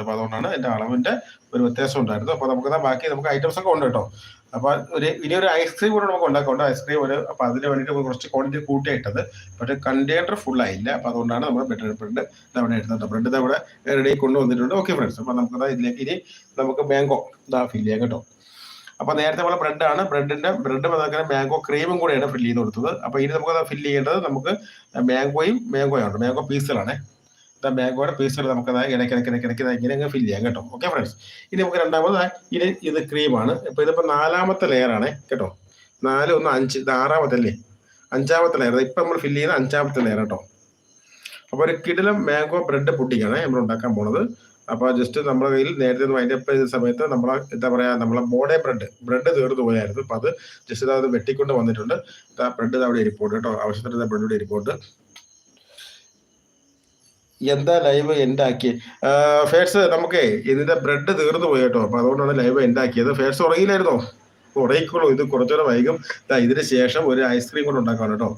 കേട്ടോ. അപ്പോൾ അതുകൊണ്ടാണ് എന്റെ അളവിന്റെ ഒരു വ്യത്യാസം ഉണ്ടായിരുന്നത്. അപ്പോൾ നമുക്ക് ബാക്കി നമുക്ക് ഐറ്റംസ് ഒക്കെ ഉണ്ട് കേട്ടോ. അപ്പോൾ ഒരു ഇനി ഒരു ഐസ്ക്രീം കൂടെ നമുക്ക് ഉണ്ടാക്കുന്നുണ്ട് ഐസ്ക്രീം ഒരു അപ്പോൾ അതിന് വേണ്ടിയിട്ട് കുറച്ച് ക്വാണ്ടിറ്റി കൂട്ടിയിട്ടത്. പക്ഷേ കണ്ടെയ്നർ ഫുൾ ആയില്ല. അപ്പോൾ അതുകൊണ്ടാണ് നമ്മൾ ബ്രെഡ് ബ്രെഡ് അവിടെ എടുത്തത് ബ്രെഡ് അവിടെ റെഡി കൊണ്ടുവന്നിട്ടുണ്ട്. ഓക്കെ ഫ്രണ്ട്സ് അപ്പോൾ നമുക്ക് ഇതിലേക്ക് ഇനി നമുക്ക് മാംഗോ ഇതാ ഫില്ല് ചെയ്യാം കേട്ടോ. അപ്പോൾ നേരത്തെ പോലെ ബ്രെഡ് ആണ്. ബ്രെഡിന്റെ ബ്രെഡ് പതാക്കാൻ മാംഗോ ക്രീമും കൂടെയാണ് ഫില്ല് ചെയ്ത് കൊടുത്തത്. അപ്പോൾ ഇനി നമുക്ക് ഫില്ല് ചെയ്യേണ്ടത് നമുക്ക് മാംഗോയും മാംഗോയാണ് മാംഗോ പീസുകളാണ് മാംഗോയുടെ പീസുകൾ നമുക്ക് ഇടയ്ക്ക് ഇടയ്ക്ക് ഇടയ്ക്ക് ഇടയ്ക്ക് ഇങ്ങനെ അങ്ങ് ഫില്ല് ചെയ്യാം കേട്ടോ. ഓക്കെ ഫ്രണ്ട്സ് ഇനി നമുക്ക് രണ്ടാമത് ഇനി ഇത് ക്രീമാണ് ഇപ്പോൾ ഇതിപ്പോൾ നാലാമത്തെ ലെയറാണ് കേട്ടോ. നാല് ഒന്ന് അഞ്ച് ഇത് ആറാമത്തെ അല്ലേ? അഞ്ചാമത്തെ ലെയർ ഇപ്പം നമ്മൾ ഫില്ല് ചെയ്യുന്ന അഞ്ചാമത്തെ ലെയർ കേട്ടോ. അപ്പോൾ ഒരു കിടിലം മാംഗോ ബ്രെഡ് പൊട്ടിക്കാണ് നമ്മൾ ഉണ്ടാക്കാൻ പോണത്. അപ്പോൾ ജസ്റ്റ് നമ്മുടെ കയ്യിൽ നേരത്തെ വൈൻഡ് അപ്പ് ചെയ്ത സമയത്ത് നമ്മളെ എന്താ പറയുക നമ്മളെ ബോഡെ ബ്രെഡ് ബ്രെഡ് തീർന്നു പോയായിരുന്നു. അപ്പോൾ അത് ജസ്റ്റ് അത് വെട്ടിക്കൊണ്ട് വന്നിട്ടുണ്ട്. ആ ബ്രെഡ് അവിടെ ഇരിപ്പോട്ട് കേട്ടോ. ആവശ്യത്തിന് ബ്രെഡ് ഇരിപ്പോട്ട് എന്താ ലൈവ് എൻഡ് ആക്കി ഫേഴ്സ് നമുക്കേ ഇതിന്റെ ബ്രെഡ് തീർന്നു പോയി കേട്ടോ അപ്പൊ അതുകൊണ്ടാണ് ലൈവ് എൻഡ് ആക്കിയത്. ഫേഴ്സ് ഉറങ്ങിയില്ലായിരുന്നോ? ഉറങ്ങിക്കോളൂ. ഇത് കുറച്ചുകൂടെ വൈകും. ഇതിന് ശേഷം ഒരു ഐസ്ക്രീം കൂടെ ഉണ്ടാക്കാം കേട്ടോ.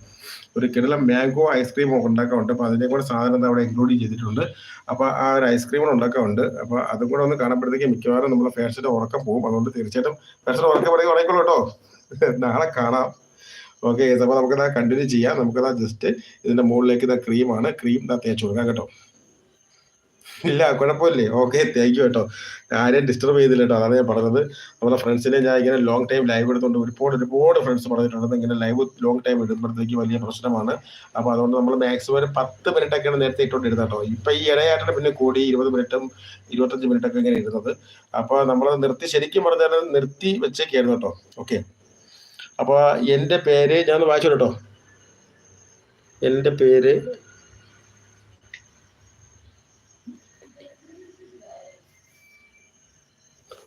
ഒരു കിടലം മാംഗോ ഐസ്ക്രീം ഉണ്ടാക്കാറുണ്ട് അപ്പോൾ അതിന്റെ കൂടെ സാധനം അവിടെ ഇൻക്ലൂഡ് ചെയ്തിട്ടുണ്ട്. അപ്പോൾ ആ ഒരു ഐസ്ക്രീം കൂടെ ഉണ്ടാക്കാറുണ്ട് അപ്പോൾ അതും കൂടെ ഒന്ന് കാണപ്പെടുത്തേക്ക് മിക്കവാറും നമ്മൾ ഫേഴ്സിന്റെ ഉറക്കം പോകും. അതുകൊണ്ട് തീർച്ചയായിട്ടും ഫേഴ്സിന്റെ ഉറക്കം ഉറങ്ങിക്കോളൂ കേട്ടോ. നാളെ കാണാം. ഓക്കെ അപ്പോൾ നമുക്കത് കണ്ടിന്യൂ ചെയ്യാം. നമുക്കത് ജസ്റ്റ് ഇതിന്റെ മുകളിലേക്ക് ഇതാ ക്രീമാണ് ക്രീം ഇതാ തേച്ച് കൊടുക്കാം കേട്ടോ. ഇല്ല കുഴപ്പമില്ലേ? ഓക്കെ താങ്ക് യു കേട്ടോ. ആരെയും ഡിസ്റ്റർബ് ചെയ്തില്ല കേട്ടോ. അതാണ് ഞാൻ പറഞ്ഞത്. നമ്മുടെ ഫ്രണ്ട്സിനെ ഞാൻ ഇങ്ങനെ ലോങ് ടൈം ലൈവ് എടുത്തുകൊണ്ട് ഒരുപാട് ഒരുപാട് ഫ്രണ്ട്സ് പറഞ്ഞിട്ടുണ്ട്. ഇങ്ങനെ ലൈവ് ലോങ് ടൈം എടുക്കുമ്പോഴത്തേക്ക് വലിയ പ്രശ്നമാണ്. അപ്പോൾ അതുകൊണ്ട് നമ്മൾ മാക്സിമം ഒരു പത്ത് മിനിറ്റ് ഒക്കെയാണ് നേരത്തെ ഇട്ടുകൊണ്ട് ഇരുന്നത് കേട്ടോ. ഇപ്പൊ ഈ ഇടയായിട്ട് പിന്നെ കൂടി ഇരുപത് മിനിറ്റും ഇരുപത്തഞ്ച് മിനിറ്റൊക്കെ ഇങ്ങനെ ഇരുന്നത്. അപ്പോൾ നമ്മൾ നിർത്തി ശരിക്കും പറഞ്ഞാൽ നിർത്തി വെച്ചേക്കായിരുന്നു കേട്ടോ. ഓക്കെ അപ്പോൾ എന്റെ പേര് ഞാൻ വായിച്ചു കേട്ടോ എന്റെ പേര്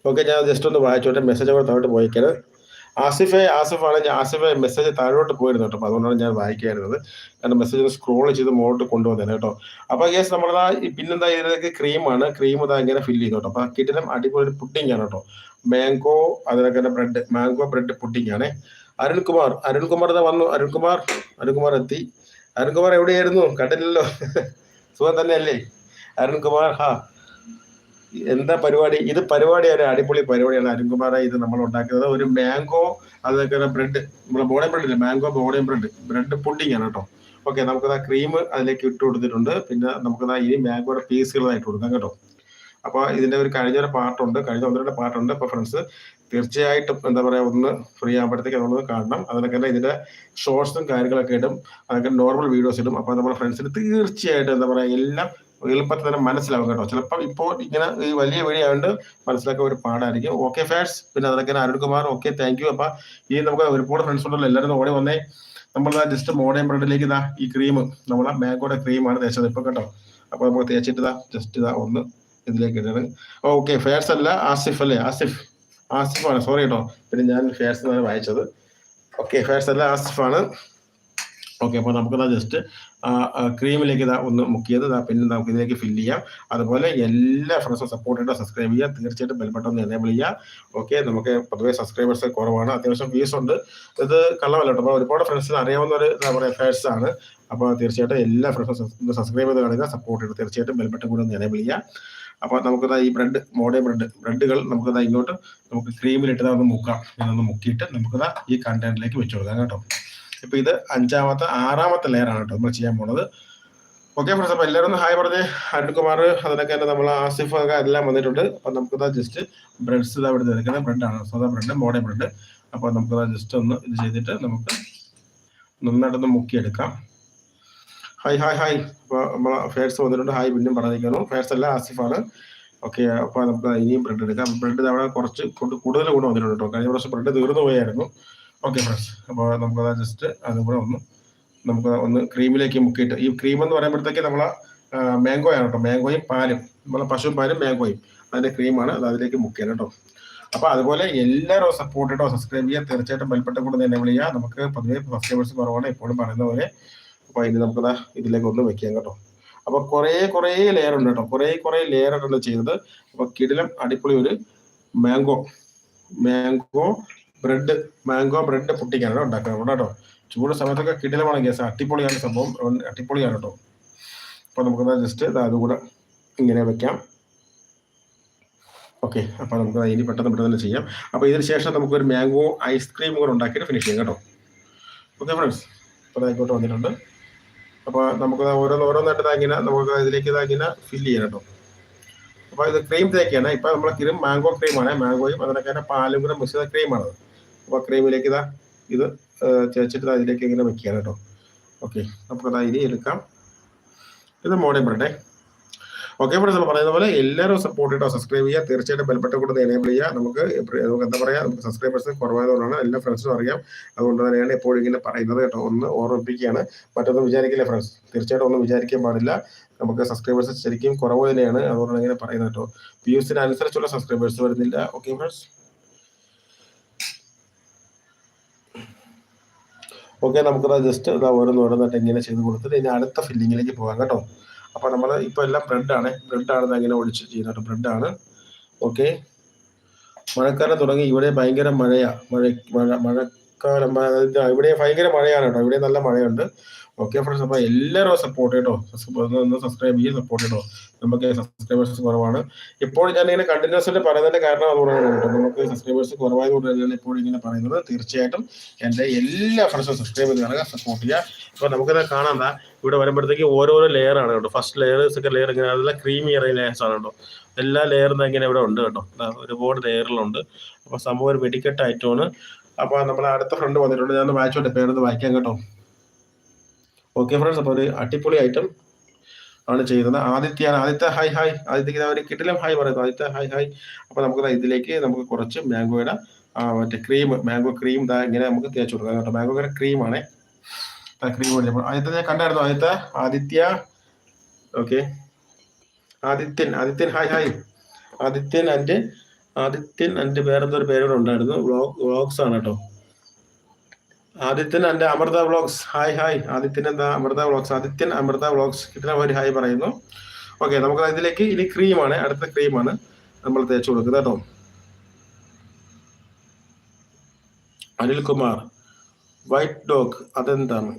ഓക്കെ ഞാൻ ജസ്റ്റ് ഒന്ന് വായിച്ചോട്ടെ മെസ്സേജ് കൂടെ താഴോട്ട് പോയിക്കരുത് ആസിഫെ ആസിഫാണ് ഞാൻ ആസിഫെ മെസ്സേജ് താഴോട്ട് പോയിരുന്നു കേട്ടോ. അതുകൊണ്ടാണ് ഞാൻ വായിക്കായിരുന്നത്. കാരണം മെസ്സേജ് സ്ക്രോൾ ചെയ്ത് മുകളിലോട്ട് കൊണ്ടുവന്നത് കേട്ടോ. അപ്പോൾ ഗ്യാസ് നമ്മളതാ പിന്നെന്താ ഇതിനൊക്കെ ക്രീമാണ് ക്രീം ഇതാ ഇങ്ങനെ ഫില്ല് ചെയ്തു കേട്ടോ. അപ്പോൾ കിട്ടിലും അടിപൊളി പുഡിംഗ് ആണ് കേട്ടോ. മാംഗോ അതിനൊക്കെ തന്നെ ബ്രെഡ് മാംഗോ ബ്രെഡ് പുഡിംഗ് ആണ്. അരുൺകുമാർ അരുൺകുമാർ ഇതാ വന്നു. അരുൺകുമാർ അരുൺകുമാർ എത്തി. അരുൺകുമാർ എവിടെയായിരുന്നു? കണ്ടില്ലല്ലോ. സുഖം തന്നെയല്ലേ? അരുൺകുമാർ ഹാ. എന്താ പരിപാടി? ഇത് പരിപാടിയാണ് അടിപൊളി പരിപാടിയാണ്. അരുൺകുമാറെ ഇത് നമ്മൾ ഉണ്ടാക്കുന്നത് ഒരു മാംഗോ അതൊക്കെ ബ്രെഡ്. നമ്മുടെ ബോഡി ബ്രെഡ് ഇല്ല? Mango body bread bread pudding ആണ് കേട്ടോ. ഓക്കെ നമുക്കത് ക്രീം അതിലേക്ക് ഇട്ട് കൊടുത്തിട്ടുണ്ട്. പിന്നെ നമുക്കത് ഇനി മാംഗോയുടെ പീസുകളായിട്ട് കൊടുക്കാം കേട്ടോ. അപ്പോൾ ഇതിന്റെ ഒരു കഴിഞ്ഞൊരു പാട്ടുണ്ട് കഴിഞ്ഞ ഒന്ന് പാട്ടുണ്ട് അപ്പോൾ ഫ്രണ്ട്സ് തീർച്ചയായിട്ടും എന്താ പറയുക ഒന്ന് ഫ്രീ ആകുമ്പോഴത്തേക്ക് നമ്മളൊന്ന് കാണണം. അതിനൊക്കെ തന്നെ ഇതിന്റെ ഷോർട്സും കാര്യങ്ങളൊക്കെ ഇടും. അതൊക്കെ നോർമൽ വീഡിയോസ് ഇടും. അപ്പോൾ നമ്മുടെ ഫ്രണ്ട്സിന് തീർച്ചയായിട്ടും എന്താ പറയുക എല്ലാം എളുപ്പത്തിൽ തന്നെ മനസ്സിലാവും കേട്ടോ. ചിലപ്പോൾ ഇപ്പോൾ ഇങ്ങനെ ഈ വലിയ വീഡിയോ ആയതുകൊണ്ട് മനസ്സിലാക്കാൻ ഒരു പാടായിരിക്കും. ഓക്കെ ഫാൻസ് പിന്നെ അതൊക്കെ Arun Kumar. Okay thank you അപ്പൊ ഈ നമുക്ക് ഒരുപാട് ഫ്രണ്ട്സ് ഉണ്ടല്ലോ. എല്ലാവരും ഓടി വന്നേ. നമ്മൾ ജസ്റ്റ് മോഡേൺ ബ്രെഡിലേക്ക് ഇതാ ഈ ക്രീം നമ്മളെ മാങ്കോടെ ക്രീമാണ് തേച്ചത് ഇപ്പൊ കേട്ടോ. അപ്പൊ നമുക്ക് തേച്ചിട്ട് ഇതാ ജസ്റ്റ് ഇതാ ഒന്ന് ഇതിലേക്ക് ഇടുന്നത് ഓക്കെ ഫേഴ്സ് അല്ല ആസിഫ് അല്ലേ? ആസിഫ്. ആസിഫാണ്. സോറി കേട്ടോ. പിന്നെ ഞാൻ ഫേഴ്സ് വായിച്ചത്. ഓക്കെ ഫേഴ്സ് അല്ല ആസിഫാണ്. ഓക്കെ അപ്പോൾ നമുക്ക് നമുക്കതാ ജസ്റ്റ് ക്രീമിലേക്ക് ഇതാ ഒന്ന് മുക്കിയത് പിന്നെ നമുക്ക് ഇതിലേക്ക് ഫില്ല് ചെയ്യാം. അതുപോലെ എല്ലാ ഫ്രണ്ട്സും സപ്പോർട്ട് ചെയ്യുക സബ്സ്ക്രൈബ് ചെയ്യുക. തീർച്ചയായിട്ടും ബെൽബട്ടൺ ഒന്ന് എനേബിൾ ചെയ്യുക. ഓക്കെ നമുക്ക് പൊതുവെ സബ്സ്ക്രൈബേഴ്സ് കുറവാണ്. അത്യാവശ്യം ഫീസ് ഉണ്ട്. ഇത് കള്ളമല്ല കേട്ടോ. അപ്പോൾ ഒരുപാട് ഫ്രണ്ട്സിന് അറിയാവുന്ന ഒരു എന്താ പറയുക ഫേഴ്സ് ആണ്. അപ്പോൾ തീർച്ചയായിട്ടും എല്ലാ ഫ്രണ്ട്സും സബ്സ്ക്രൈബ് ചെയ്ത് കാണുക. സപ്പോർട്ട് ചെയ്യുക തീർച്ചയായിട്ടും ബെൽബട്ടൺ കൂടെ ഒന്ന് എനേബിൾ ചെയ്യുക. അപ്പോൾ നമുക്ക് ഈ ബ്രെഡ് മോഡേ ബ്രെഡ് ബ്രെഡുകൾ നമുക്ക് ഇങ്ങോട്ട് നമുക്ക് ക്രീമിലിട്ട് ഒന്ന് മുക്കാം. ഇതൊന്ന് മുക്കിയിട്ട് നമുക്ക് ഈ കണ്ടെയ്നറിലേക്ക് വെച്ചു കൊടുക്കാം കേട്ടോ. ഇപ്പൊ ഇത് അഞ്ചാമത്തെ ആറാമത്തെ ലെയർ ആണ് കേട്ടോ നമ്മൾ ചെയ്യാൻ പോണത്. ഓക്കെ ഫ്രണ്ട്സ് അപ്പൊ എല്ലാവരും ഒന്ന് ഹായ് പറഞ്ഞേ അരുൺകുമാർ അതിനൊക്കെ നമ്മൾ ആസിഫ് ഒക്കെ എല്ലാം വന്നിട്ടുണ്ട്. അപ്പൊ നമുക്ക് ജസ്റ്റ് ബ്രെഡ്സ് ഇതാ ഇവിടെ ബ്രെഡ് ആണ് സാധാ ബ്രെഡ് മോഡേ ബ്രെഡ് അപ്പൊ നമുക്ക് ജസ്റ്റ് ഒന്ന് ഇത് ചെയ്തിട്ട് നമുക്ക് നന്നായിട്ടൊന്ന് മുക്കിയെടുക്കാം. ഹായ് ഹായ് ഹായ് അപ്പൊ നമ്മൾ ഫേഴ്സ് വന്നിട്ടുണ്ട്. ഹായ് പിന്നെയും പറഞ്ഞിരിക്കുന്നു. ഫേഴ്സ് അല്ല ആസിഫാണ് ഓക്കെ അപ്പൊ നമുക്ക് ഇനിയും ബ്രെഡ് എടുക്കാം. ബ്രെഡ് അവിടെ കുറച്ച് കൂടുതൽ കൂടെ വന്നിട്ടുണ്ട് കേട്ടോ. കഴിഞ്ഞ പ്രാവശ്യം ബ്രെഡ് തീർന്നു പോയായിരുന്നു. ഓക്കെ ഫ്രണ്ട്സ് അപ്പോൾ നമുക്കത് ജസ്റ്റ് അതും ഒന്ന് നമുക്ക് ഒന്ന് ക്രീമിലേക്ക് മുക്കിയിട്ട്. ഈ ക്രീം എന്ന് പറയുമ്പോഴത്തേക്ക് നമ്മൾ മാംഗോ ആണ് കേട്ടോ. മാംഗോയും പാലും. നമ്മളെ പശു പാലും മാംഗോയും അതിന്റെ ക്രീമാണ് അത് അതിലേക്ക് മുക്കിയാണ് കേട്ടോ അപ്പോൾ അതുപോലെ എല്ലാവരും സപ്പോർട്ട് ചെയ്തോ സബ്സ്ക്രൈബ് ചെയ്യുക. തീർച്ചയായിട്ടും ബെൽപ്പെട്ട കൂടെ തന്നെ വിളിക്കുക നമുക്ക് പൊതുവേ സബ്സ്ക്രൈബേഴ്സ് കുറവാണ്. എപ്പോഴും പറയുന്ന പോലെ അപ്പോൾ ഇനി നമുക്ക് ഇതിലേക്ക് ഒന്ന് വെക്കാം കേട്ടോ. അപ്പോൾ കുറേ കുറേ ലെയർ ഉണ്ട് കേട്ടോ. കുറേ കുറേ ലെയർ ആണ് ചെയ്തത്. അപ്പോൾ കിടിലം അടിപൊളി ഒരു mango mango bread mango bread പുട്ടിക്കാനാണ് ഉണ്ടാക്കുന്നത്. കേട്ടോ ചൂട് സമയത്തൊക്കെ കിടിലമാണ് ഗ്യാസ്. അട്ടിപ്പൊളിയാണ് സംഭവം. അട്ടിപ്പൊളിയാണ് കേട്ടോ. അപ്പൊ നമുക്ക് ജസ്റ്റ് അതുകൂടെ ഇങ്ങനെ വെക്കാം. ഓക്കെ അപ്പോൾ നമുക്ക് ഇനി പെട്ടെന്ന് പെട്ടെന്ന് ചെയ്യാം. അപ്പോൾ ഇതിന് ശേഷം നമുക്കൊരു മാംഗോ ഐസ്ക്രീം കൂടെ ഉണ്ടാക്കിയിട്ട് ഫിനിഷ് ചെയ്യാം കേട്ടോ. ഓക്കെ ഫ്രണ്ട്സ് അപ്പോൾ ആയിക്കോട്ടെ വന്നിട്ടുണ്ട്. അപ്പോൾ നമുക്ക് ഓരോന്ന് ഓരോന്നായിട്ട് താങ്ങിന നമുക്ക് ഇതിലേക്ക് താങ്ങിന ഫില്ല് ചെയ്യാം കേട്ടോ. അപ്പോൾ ഇത് ക്രീം തേക്കാണ്. ഇപ്പോൾ നമ്മൾ ക്രീം മാംഗോ ക്രീമാണ് മാംഗോയും അതിനൊക്കെ പാലും കൂടെ മിക്സ് ചെയ്ത ക്രീമാണത് അപ്പോൾ ക്രീമിലേക്ക് ഇതാ ഇത് ചേച്ചിട്ട് അതിലേക്ക് ഇങ്ങനെ വെക്കുകയാണ് കേട്ടോ. ഓക്കെ നമുക്കത് ഇനി എടുക്കാം. ഇത് മോഡേൺ പറട്ടെ ഓക്കെ ഫ്രണ്ട്സ് പറയുന്ന പോലെ എല്ലാവരും സപ്പോർട്ട് കേട്ടോ സബ്സ്ക്രൈബ് ചെയ്യുക. തീർച്ചയായിട്ടും ബെൽബട്ട കൂടെ എനേബിൾ ചെയ്യുക. നമുക്ക് നമുക്ക് എന്താ പറയുക നമുക്ക് സബ്സ്ക്രൈബേഴ്സ് കുറവായതുകൊണ്ടാണ് എല്ലാ ഫ്രണ്ട്സും അറിയാം. അതുകൊണ്ട് തന്നെയാണ് എപ്പോഴും ഇങ്ങനെ പറയുന്നത് കേട്ടോ ഒന്ന് ഓർമ്മിപ്പിക്കുകയാണ്. മറ്റൊന്നും വിചാരിക്കില്ല ഫ്രണ്ട്സ് തീർച്ചയായിട്ടും ഒന്നും വിചാരിക്കാൻ പാടില്ല. നമുക്ക് സബ്സ്ക്രൈബേഴ്സ് ശരിക്കും കുറവ് തന്നെയാണ് അതുകൊണ്ടാണ് ഇങ്ങനെ പറയുന്നത് കേട്ടോ. വ്യൂസിന് അനുസരിച്ചുള്ള സബ്സ്ക്രൈബേഴ്സ് വരുന്നില്ല. ഓക്കെ ഫ്രണ്ട്സ് ഓക്കെ നമുക്കത് ജസ്റ്റ് ഓരോന്ന് ഓരോന്നായിട്ട് ഇങ്ങനെ ചെയ്ത് കൊടുത്തിട്ട് ഇനി അടുത്ത ഫില്ലിങ്ങിലേക്ക് പോകാം കേട്ടോ. അപ്പോൾ നമ്മൾ ഇപ്പോൾ എല്ലാം ബ്രെഡാണ് ബ്രെഡാണ് ഇങ്ങനെ ഒഴിച്ച് ചെയ്യുന്നത് ബ്രെഡാണ് ഓക്കെ. മഴക്കാലം തുടങ്ങി. ഇവിടെ ഭയങ്കര മഴയാണ് മഴ മഴ മഴക്കാലം. ഇവിടെ ഭയങ്കര മഴയാണ് കേട്ടോ. ഇവിടെ നല്ല മഴയുണ്ട്. ഓക്കെ ഫ്രണ്ട്സ് അപ്പോൾ എല്ലാവരും സപ്പോർട്ട് കേട്ടോ ഒന്ന് സബ്സ്ക്രൈബ് ചെയ്ത് സപ്പോർട്ട് ചെയ്തോ നമുക്ക് സബ്സ്ക്രൈബേഴ്സ് കുറവാണ്. ഇപ്പോൾ ഞാൻ ഇങ്ങനെ കണ്ടിന്യൂസ് ആയിട്ട് പറയുന്നതിന്റെ കാരണം അതുകൊണ്ടാണ് കേട്ടോ നമുക്ക് സബ്സ്ക്രൈബേഴ്സ് കുറവായതുകൊണ്ട് തന്നെയാണ് ഇപ്പോൾ ഇങ്ങനെ പറയുന്നത്. തീർച്ചയായിട്ടും എന്റെ എല്ലാ ഫ്രണ്ട്സും സബ്സ്ക്രൈബ് ചെയ്ത് കാണുക സപ്പോർട്ട് ചെയ്യുക. അപ്പോൾ നമുക്കത് കാണാം ഇവിടെ വരുമ്പോഴത്തേക്ക് ഓരോരോ ലെയർ ആണ് കേട്ടോ. ഫസ്റ്റ് ലെയർ സെക്കൻഡ് ലെയർ ഇങ്ങനെ അതെല്ലാം ക്രീമി ലെയേഴ്സ് ആണ് കേട്ടോ. എല്ലാ ലെയറും ഇങ്ങനെ ഇവിടെ ഉണ്ട് കേട്ടോ. ഒരുപാട് ലെയറിലുണ്ട് അപ്പോൾ സംഭവം ഒരു വെടിക്കെട്ട് ആയിട്ടുമാണ് അപ്പോൾ നമ്മൾ അടുത്ത ഫ്രണ്ട് വന്നിട്ടുണ്ട്. ഞാൻ വായിച്ചോട്ടെ പേരൊന്ന് വായിക്കാം കേട്ടോ. ഓക്കെ ഫ്രണ്ട്സ് അപ്പോൾ ഒരു അടിപൊളി ഐറ്റം ആണ് ചെയ്യുന്നത്. ആദിത്യാണ്. ആദിത്യ ഹായ് ഹായ് ആദിത്യക്ക് അവർ കിട്ടിലും ഹായ് പറയുന്നു. ആദിത്യ ഹായ് ഹായ് അപ്പോൾ നമുക്ക് ഇതിലേക്ക് നമുക്ക് കുറച്ച് മാംഗോയുടെ മറ്റേ ക്രീം മാംഗോ ക്രീം ഇതാ ഇങ്ങനെ നമുക്ക് തേച്ച് കൊടുക്കാം കേട്ടോ. മാംഗോയുടെ ക്രീമാണേ ക്രീം മേടിച്ചപ്പോൾ ആദ്യത്തെ ഞാൻ കണ്ടായിരുന്നു? ആദ്യത്തെ Aditya. Okay Adithyan Adithyan hi hi Adithyan and Adithyan എന്റെ വേറെന്തോ ഒരു പേരോടെ ഉണ്ടായിരുന്നു. വ്ളോഗ് വ്ളോഗ്സ് ആണ് കേട്ടോ. ആദിത്യൻ എന്റെ Amrita vlogs hi hi Adithyan എന്താ അമൃത വ്ളോഗ്സ് ആദിത്യൻ അമൃത വ്ളോഗ്സ് കിട്ടുന്ന ഒരു ഹായ് പറയുന്നു ഓക്കെ നമുക്ക് ഇതിലേക്ക് ഇനി ക്രീമാണ് അടുത്ത ക്രീമാണ് നമ്മൾ തേച്ച് കൊടുക്കുന്നത് കേട്ടോ അനിൽകുമാർ വൈറ്റ് ഡോഗ് അതെന്താണ്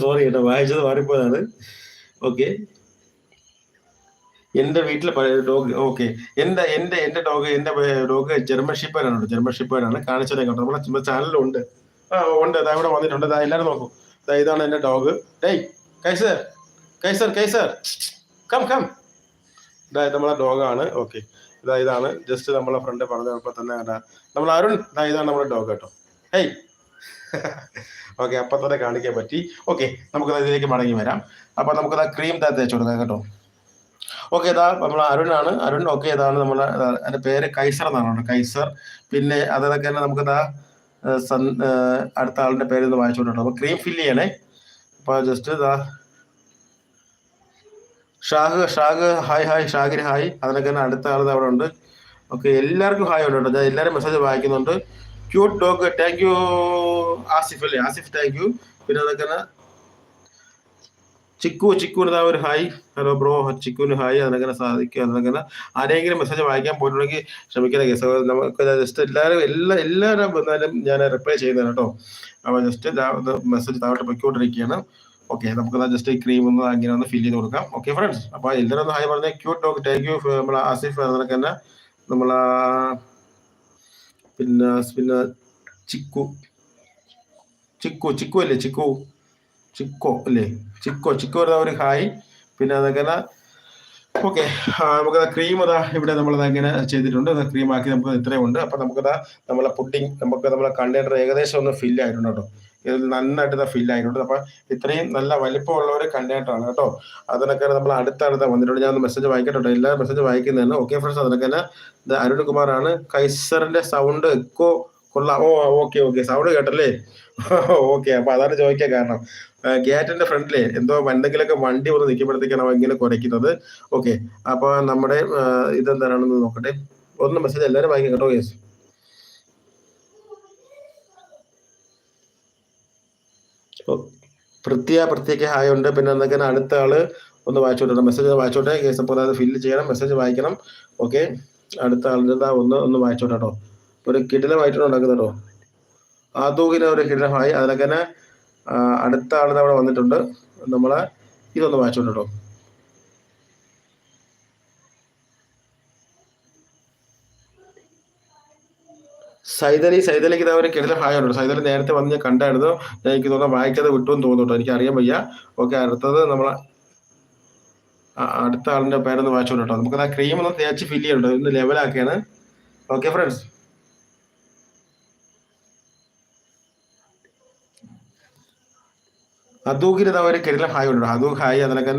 സോറി കേട്ടോ വായിച്ചത് മാറിപ്പോയതാണ് ഓക്കെ എന്റെ വീട്ടിലെ ഡോഗ് ഓക്കെ എന്റെ എന്റെ എന്റെ ഡോഗ് എന്റെ ഡോഗ് ജർമ്മൻ ഷിപ്പേരാണ് ജർമ്മൻ ഷിപ്പേരാണ് കാണിച്ചതേ കേട്ടോ. നമ്മുടെ ചാനലുണ്ട് ആ ഉണ്ട്. അതാ ഇവിടെ വന്നിട്ടുണ്ട്. അതാ എല്ലാവരും നോക്കും. അതാ ഇതാണ് എന്റെ ഡോഗ് ഡേയ് Kaiser Kaiser Kaiser. Come come ഇതാ നമ്മളെ ഡോഗാണ് ഓക്കെ ഇതാ ഇതാണ് ജസ്റ്റ് നമ്മളെ ഫ്രണ്ട് പറഞ്ഞപ്പോൾ തന്നെ നമ്മൾ അരുൺ. ഇതാ ഇതാണ് നമ്മുടെ ഡോഗ് കേട്ടോ. ഹേയ് ഓക്കെ അപ്പൊ തന്നെ കാണിക്കാൻ പറ്റി. ഓക്കെ നമുക്കത് ഇതിലേക്ക് മടങ്ങി വരാം. അപ്പൊ നമുക്കത് ക്രീം തേച്ച് കൊടുക്കാം കേട്ടോ. ഓക്കെ ഇതാ നമ്മൾ അരുണാണ്. അരുൺ ഓക്കെ ഇതാണ് നമ്മൾ എന്റെ പേര് കൈസർ എന്നാണ് കൈസർ. പിന്നെ അതൊക്കെ തന്നെ നമുക്ക് ഇതാ സൺ അടുത്ത ആളിന്റെ പേര് ഒന്ന് വായിച്ചോട്ടോ അപ്പൊ ക്രീം ഫില്ല് ചെയ്യണേ. അപ്പോൾ ജസ്റ്റ് ഇതാ Shah Shah hi hi Shahir hi. അതിനൊക്കെ തന്നെ അടുത്ത ആൾ അവിടെ ഉണ്ട്. ഓക്കെ എല്ലാവർക്കും ഹായ് ഉണ്ട് കേട്ടോ. എല്ലാവരും മെസ്സേജ് വായിക്കുന്നുണ്ട്. Cute dog thank you. Asif അല്ലേ? Asif thank you. പിന്നെ അതൊക്കെ ചിക്കു ചിക്കുവിന് ഒരു ഹായ് ഹലോ ബ്രോ ചിക്കുവിന് ഹായ് അതിനങ്ങനെ സാധിക്കും. അതിനങ്ങനെ ആരെങ്കിലും മെസ്സേജ് വായിക്കാൻ പോയിട്ടുണ്ടെങ്കിൽ ക്ഷമിക്കണം കേസ് നമുക്ക് ജസ്റ്റ് എല്ലാവരും എല്ലാ എല്ലാവരും വന്നാലും ഞാൻ റിപ്ലൈ ചെയ്യുന്നതാണ് കേട്ടോ. അപ്പോൾ ജസ്റ്റ് മെസ്സേജ് താഴോട്ട് പൊയ്ക്കൊണ്ടിരിക്കുകയാണ്. ഓക്കെ നമുക്ക് ജസ്റ്റ് ഈ ക്രീം ഒന്ന് അങ്ങനെ ഒന്ന് ഫില്ല് ചെയ്ത് കൊടുക്കാം. ഓക്കെ ഫ്രണ്ട്സ് അപ്പോൾ എല്ലാവരും ഒന്ന് ഹായ് പറഞ്ഞ. ക്യൂട്ട് ടോക്ക് താങ്ക് യു നമ്മൾ ആസിഫ് അതിനൊക്കെ തന്നെ നമ്മൾ പിന്നെ പിന്നെ ചിക്കു. ചിക്കു ചിക്കു അല്ലേ? ചിക്കു. ചിക്കോ അല്ലേ? ചിക്കോ ചിക്കോ ഒരു ഹായ്. പിന്നെ അതങ്ങനെ ഓക്കെ. നമുക്കത് ക്രീം അതാ ഇവിടെ നമ്മൾ അങ്ങനെ ചെയ്തിട്ടുണ്ട്. ക്രീം ആക്കി നമുക്ക് ഇത്രയും ഉണ്ട്. അപ്പൊ നമുക്കതാ നമ്മളെ പുഡിങ് നമുക്ക് നമ്മളെ കണ്ടെയ്നർ ഏകദേശം ഒന്ന് ഫില്ല് ആയിട്ടുണ്ട് കേട്ടോ. ഇത് നന്നായിട്ട് ഫില്ല് ആയിട്ടുണ്ട്. അപ്പൊ ഇത്രയും നല്ല വലിപ്പമുള്ള ഒരു കണ്ടെയ്നർ ആണ് കേട്ടോ. അതിനൊക്കെ നമ്മൾ അടുത്തടുത്ത വന്നിട്ടുണ്ട്. ഞാൻ മെസ്സേജ് വായിക്കട്ടോ എല്ലാ മെസ്സേജ് വായിക്കുന്നതാണ് ഓക്കെ ഫ്രണ്ട്സ് അതിനൊക്കെ അരുൺ കുമാറാണ് കൈസറിന്റെ സൗണ്ട് എക്കോ കൊള്ളാം. Oh okay okay. Sound കേട്ടല്ലേ? Okay അപ്പൊ അതാണ് ചോദിക്കാൻ കാരണം. ഗേറ്റിന്റെ ഫ്രണ്ടിലെ എന്തോ എന്തെങ്കിലുമൊക്കെ വണ്ടി വന്ന് നിൽക്കുമ്പോഴത്തേക്കാണ് അവ ഇങ്ങനെ കുറയ്ക്കുന്നത് ഓക്കെ അപ്പൊ നമ്മുടെ ഇതെന്താണെന്ന് നോക്കട്ടെ. ഒന്ന് മെസ്സേജ് എല്ലാവരും വായിക്കാം കേട്ടോ യെസ് പ്രത്യ പ്രത്യേക ഹായ് ഉണ്ട്. പിന്നെ എന്തൊക്കെ അടുത്ത ആൾ ഒന്ന് വായിച്ചോട്ടെ മെസ്സേജ് വായിച്ചോട്ടെ. കേസ് അപ്പോൾ അത് ഫില്ല് ചെയ്യണം. മെസ്സേജ് വായിക്കണം. ഓക്കെ അടുത്ത ആളിന്റെ ഒന്ന് ഒന്ന് വായിച്ചോട്ടെ കേട്ടോ. ഒരു കിടിലമായിട്ടാണ് ഉണ്ടാക്കുന്നത് കേട്ടോ ആദൂഹിന് ഒരു കിടിലമായി. അതിനൊക്കെ തന്നെ അടുത്ത ആൾ അവിടെ വന്നിട്ടുണ്ട്. നമ്മൾ ഇതൊന്ന് വായിച്ചോണ്ട് സൈതലി സൈതലിക്ക് ഇതാ ഒരു കിടിലം ഹായുണ്ട് സൈതലി നേരത്തെ വന്ന് ഞാൻ കണ്ടായിരുന്നു. ഞാൻ എനിക്ക് തോന്നുന്നു വായിക്കാതെ വിട്ടുമെന്ന് തോന്നുന്നു എനിക്ക് അറിയാൻ വയ്യ. ഓക്കെ അടുത്തത് നമ്മൾ അടുത്ത ആളിന്റെ പേരൊന്ന് വായിച്ചോണ്ട് കേട്ടോ നമുക്കത് ആ ക്രീം ഒന്ന് തേച്ച് ഫില്ല് ചെയ്യണ്ടോ ഒന്ന് ലെവലാക്കിയാണ് ഓക്കെ ഫ്രണ്ട്സ് ഒരു കിടല ഹായ് ഉണ്ട് അദൂ ഹായ് അതിനൊക്കെ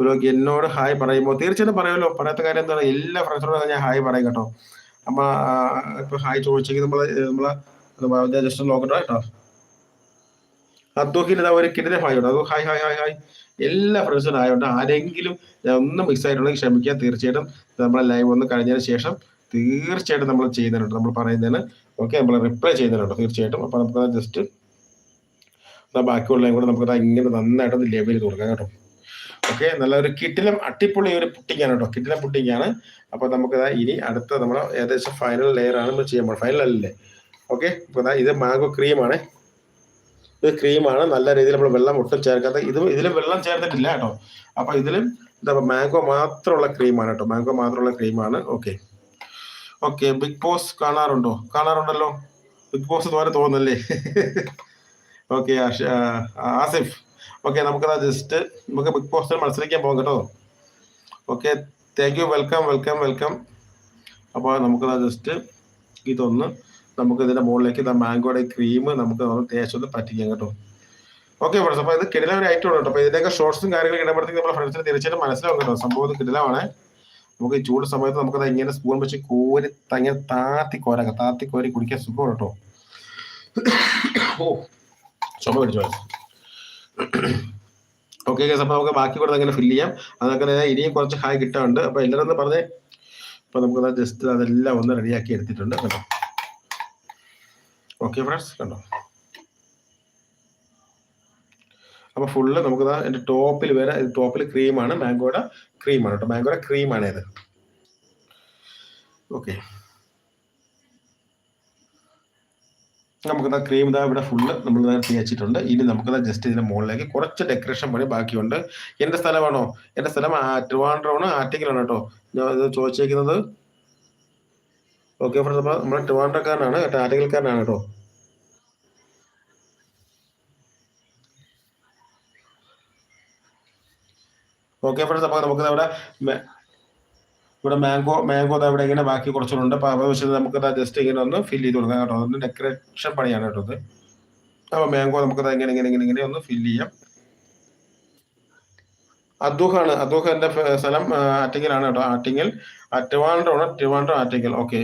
ഒരു എന്നോട് ഹായ് പറയുമ്പോൾ തീർച്ചയായിട്ടും പറയുമല്ലോ. പറയാത്ത കാര്യം എന്താണ്? എല്ലാ ഫ്രണ്ട്സിനോടും ഞാൻ ഹായ് പറയും കേട്ടോ. അപ്പൊ ഇപ്പൊ ഹായ് ചോദിച്ചെങ്കിൽ നമ്മൾ നമ്മളെ ജസ്റ്റ് നോക്കട്ടോ കേട്ടോ. അദ്ദൂഹിന് ഇതാ ഒരു കിടിലെ ഹായ് ഉണ്ട്. അത് ഹായ് ഹായ് ഹായ് ഹായ്. എല്ലാ ഫ്രണ്ട്സിനും ആയതുകൊണ്ട് ആരെങ്കിലും ഒന്നും മിക്സ് ആയിട്ടുണ്ടെങ്കിൽ ക്ഷമിക്കുക. തീർച്ചയായിട്ടും നമ്മളെ ലൈവ് ഒന്ന് കഴിഞ്ഞതിന് ശേഷം തീർച്ചയായിട്ടും നമ്മൾ ചെയ്യുന്നുണ്ട് നമ്മൾ പറയുന്നതിന് ഓക്കെ നമ്മൾ റിപ്ലൈ ചെയ്യുന്നുണ്ട് തീർച്ചയായിട്ടും. അപ്പൊ നമുക്ക് ജസ്റ്റ് ബാക്കിയുള്ളതും കൂടെ നമുക്ക് ഇങ്ങനെ നന്നായിട്ടൊന്ന് ചെയ്ത് കൊടുക്കാം കേട്ടോ. ഓക്കെ നല്ലൊരു കിട്ടിലും അട്ടിപ്പൊളി ഒരു പുട്ടിങ്ങാണ് കേട്ടോ. കിട്ടിലും പുട്ടിങ്ങാണ്. അപ്പൊ നമുക്ക് ഇനി അടുത്ത നമ്മൾ ഏകദേശം ഫൈനൽ ലെയർ ആണ് നമ്മൾ ചെയ്യാൻ പോകുന്നത് ഫൈനൽ അല്ലേ ഓക്കെ അപ്പൊ ദാ ഇത് മാംഗോ ക്രീമാണ്. ഇത് ക്രീമാണ്. നല്ല രീതിയിൽ നമ്മൾ വെള്ളം ഒട്ടും ചേർക്കാത്ത ഇത് ഇതിൽ വെള്ളം ചേർത്തിട്ടില്ല കേട്ടോ. അപ്പൊ ഇതിലും എന്താ മാംഗോ മാത്രമുള്ള ക്രീമാണ് കേട്ടോ. മാംഗോ മാത്രമുള്ള ക്രീമാണ്. ഓക്കെ. ഓക്കെ ബിഗ് ബോസ് കാണാറുണ്ടോ? കാണാറുണ്ടല്ലോ. ബിഗ് ബോസ് പോലെ തോന്നുന്നല്ലേ? ഓക്കെ ആസിഫ് ഓക്കെ നമുക്കതാ ജസ്റ്റ് നമുക്ക് ബിഗ് ബോസിൽ മത്സരിക്കാൻ പോകാം കേട്ടോ. Okay thank you welcome welcome welcome അപ്പോൾ നമുക്കതാ ജസ്റ്റ് ഇതൊന്ന് നമുക്ക് ഇതിന്റെ മുകളിലേക്ക് ഇതാ മാംഗോയുടെ ക്രീം നമുക്ക് തേച്ചൊന്ന് പറ്റിക്കാം കേട്ടോ. ഓക്കെ ഫ്രണ്ട്സ് അപ്പോൾ ഇത് കിടില ഒരു ഐറ്റം ഉണ്ട് കേട്ടോ. അപ്പോൾ ഇതിന്റെയൊക്കെ ഷോർട്സും കാര്യങ്ങളും ഇടുമ്പോഴത്തേക്ക് നമ്മുടെ ഫ്രണ്ട്സിന് തീർച്ചയായിട്ടും മനസ്സിലാവും കേട്ടോ. സംഭവം ഇത് കിടിലമാണ്. നമുക്ക് ഈ ചൂട് സമയത്ത് നമുക്കത് ഇങ്ങനെ സ്പൂൺ വെച്ച് കോരി തങ്ങനെ താത്തി കോരാക്കാം താത്തി കോരി കുടിക്കാൻ സുഖം കേട്ടോ. ഓ. ചുമ പിടിച്ചു ഓക്കെ ഗസ് അപ്പൊ നമുക്ക് ബാക്കി കൂടെ അങ്ങനെ ഫില്ല് ചെയ്യാം. അതൊക്കെ ഇനിയും കുറച്ച് ഹായ് കിട്ടാറുണ്ട് അപ്പൊ എല്ലാവരും ഒന്ന് പറഞ്ഞേ. അപ്പൊ നമുക്ക് ജസ്റ്റ് അതെല്ലാം ഒന്ന് റെഡിയാക്കി എടുത്തിട്ടുണ്ട് കേട്ടോ. ഓക്കെ ഫ്രണ്ട്സ് കണ്ടോ? അപ്പൊ ഫുള്ള് നമുക്ക് എന്റെ ടോപ്പിൽ വരെ ടോപ്പിൽ ക്രീമാണ് മാംഗോയുടെ ക്രീമാണ് കേട്ടോ. മാംഗോയുടെ ക്രീമാണ് ഇത്. ഓക്കെ നമുക്കിതാ ക്രീം ഇതാ ഇവിടെ ഫുള്ള് നമ്മൾ തേച്ചിട്ടുണ്ട് ഇനി നമുക്കിതാ ജസ്റ്റ് ഇതിന്റെ മുകളിലേക്ക് കുറച്ച് ഡെക്കറേഷൻ പണി ബാക്കിയുണ്ട്. എന്റെ സ്ഥലമാണോ? എന്റെ സ്ഥലം ട്രിവാൻഡ്രമാണ് ആറ്റിക്കലാണ് കേട്ടോ. ഞാൻ ഇത് ചോദിച്ചേക്കുന്നത്. ഓക്കെ ഫ്രണ്ട്സ് അപ്പൊ നമ്മുടെ ട്രിവാൻഡ്രക്കാരനാണ് കേട്ടോ ആറ്റിങ്ങൽക്കാരനാണ് കേട്ടോ. ഓക്കെ ഫ്രണ്ട്സ് അപ്പൊ നമുക്ക് അവിടെ ഇവിടെ മാംഗോ മാംഗോ അവിടെ ഇങ്ങനെ ബാക്കി കുറച്ചുകൊണ്ട് അപ്പൊ അവിടെ വെച്ചിട്ട് നമുക്ക് ജസ്റ്റ് ഇങ്ങനെ ഒന്ന് ഫില്ല് ചെയ്ത് കൊടുക്കാം കേട്ടോ. അതൊന്ന് ഡെക്കറേഷൻ പണിയാണ് കേട്ടോ ഇത്. അപ്പൊ മാംഗോ നമുക്ക് ദാ ഇങ്ങനെ ഇങ്ങനെ ഇങ്ങനെ ഇങ്ങനെ ഒന്ന് ഫില്ല് ചെയ്യാം. അദൂഹാണ് അദൂഹ് എന്റെ സ്ഥലം ആറ്റിങ്ങലാണ് കേട്ടോ. ആറ്റിങ്ങൽ. ട്രിവാൻഡ്രമാണ് ട്രിവാൻഡ്രം ആറ്റിങ്ങൽ. ഓക്കെ.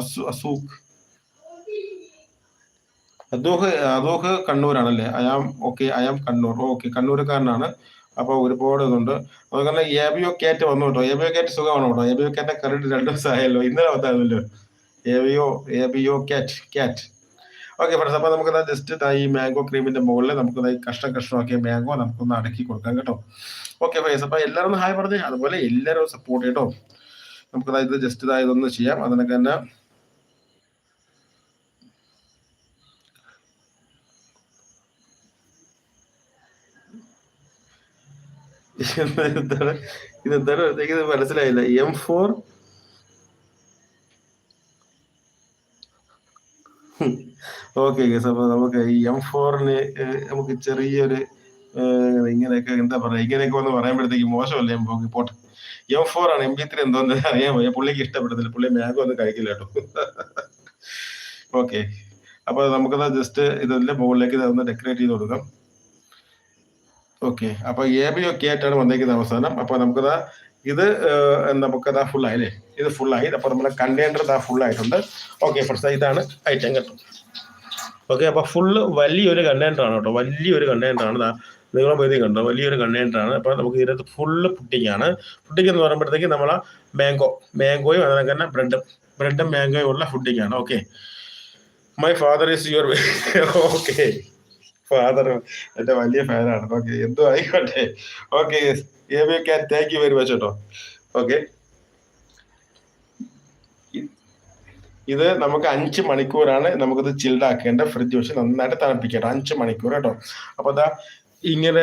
അസു അസൂഖ്. അദൂഹ് അദൂഹ് കണ്ണൂരാണല്ലേ? I'm okay I'm Kannur. Okay കണ്ണൂരുകാരനാണ്. അപ്പൊ ഒരുപാട് ഇതുണ്ട്. അതുപോലെ എബിയോ കേറ്റ് വന്നു കേട്ടോ. എബിയോ കേറ്റ് സുഖമാണ് കേട്ടോ. എബിയോ കേറ്റ് കറണ്ട് രണ്ടു ദിവസമായല്ലോ ഇന്നലെ വന്നായിരുന്നല്ലോ. എബിയോ എബിയോ കാറ്റ് കാറ്റ് ഓക്കെ ഫ്രണ്ട്സ് അപ്പോൾ നമുക്ക് ജസ്റ്റ് ഈ മാംഗോ ക്രീമിന്റെ മുകളിൽ നമുക്ക് ഈ കഷ്ണം കഷ്ണമാക്കിയ മാംഗോ നമുക്കൊന്ന് അടക്കി കൊടുക്കാം കേട്ടോ. ഓക്കെ ഫ്രൈസ് അപ്പോൾ എല്ലാവരും ഹായ് പറഞ്ഞേ. അതുപോലെ എല്ലാവരും സപ്പോർട്ട് കേട്ടോ നമുക്ക് ഇത് ജസ്റ്റ് ഇതായതൊന്ന് ചെയ്യാം. അതിനൊക്കെ തന്നെ ഇതെന്താണ്? ഇതെന്താണ്? ഇത് മനസ്സിലായില്ല. എം ഫോർ ഓക്കെ ഗസ് അപ്പൊ നമുക്ക് ഈ എം ഫോറിന് നമുക്ക് ചെറിയൊരു ഇങ്ങനെയൊക്കെ എന്താ പറയാ ഇങ്ങനെയൊക്കെ വന്ന് പറയുമ്പോഴത്തേക്ക് മോശമല്ലേ എം പോക്ക് പോട്ടെ. എം ഫോർ ആണ്. എം ബി ത്രീ എന്തോന്ന് അറിയാൻ പോയ പുള്ളിക്ക് ഇഷ്ടപ്പെടുന്നില്ല. പുള്ളി മാഗോ ഒന്നും കഴിക്കില്ല കേട്ടോ. ഓക്കെ അപ്പൊ നമുക്കത് ജസ്റ്റ് ഇതിന്റെ മുകളിലേക്ക് ഇതൊന്ന് ഡെക്കറേറ്റ് ചെയ്ത് കൊടുക്കാം. ഓക്കെ. അപ്പൊ എ ബി ഒക്കെ ആയിട്ടാണ് വന്നേക്കുന്നത് അവസാനം. അപ്പൊ നമുക്കത് ഇത് നമുക്ക് അതാ ഫുൾ ആയില്ലേ ഇത് ഫുൾ ആയി. അപ്പൊ നമ്മുടെ കണ്ടെയ്നർ ഇതാ ഫുൾ ആയിട്ടുണ്ട്. ഓക്കെ ഫസ്റ്റ് ഇതാണ് ഐറ്റം കേട്ടോ ഓക്കെ അപ്പൊ ഫുള്ള് വലിയൊരു കണ്ടെയ്നർ ആണ് കേട്ടോ. വലിയൊരു കണ്ടെയ്നർ ആണ്. നിങ്ങൾ പോയി കണ്ടോ? വലിയൊരു കണ്ടെയ്നർ ആണ്. അപ്പൊ നമുക്ക് ഇതിനകത്ത് ഫുള്ള് ആണ്. പുഡിംഗ് എന്ന് പറയുമ്പോഴത്തേക്ക് നമ്മളെ മാംഗോ മാംഗോയും അതിനെ തന്നെ ബ്രെഡും ബ്രെഡും മാംഗോയും ഉള്ള ഫുഡിങ്ങാണ് okay. My father is your okay. Father എന്റെ വലിയ ഫാനാണ് ഓക്കെ എന്തോ ആയിക്കോട്ടെ. Okay thank you very much കേട്ടോ ഓക്കെ ഇത് നമുക്ക് അഞ്ച് മണിക്കൂറാണ് നമുക്കിത് ചിൽഡാക്കേണ്ട ഫ്രിഡ്ജ് വെച്ച് നന്നായിട്ട് തണുപ്പിക്കണം അഞ്ച് മണിക്കൂർ കേട്ടോ അപ്പൊ ദാ ഇങ്ങനെ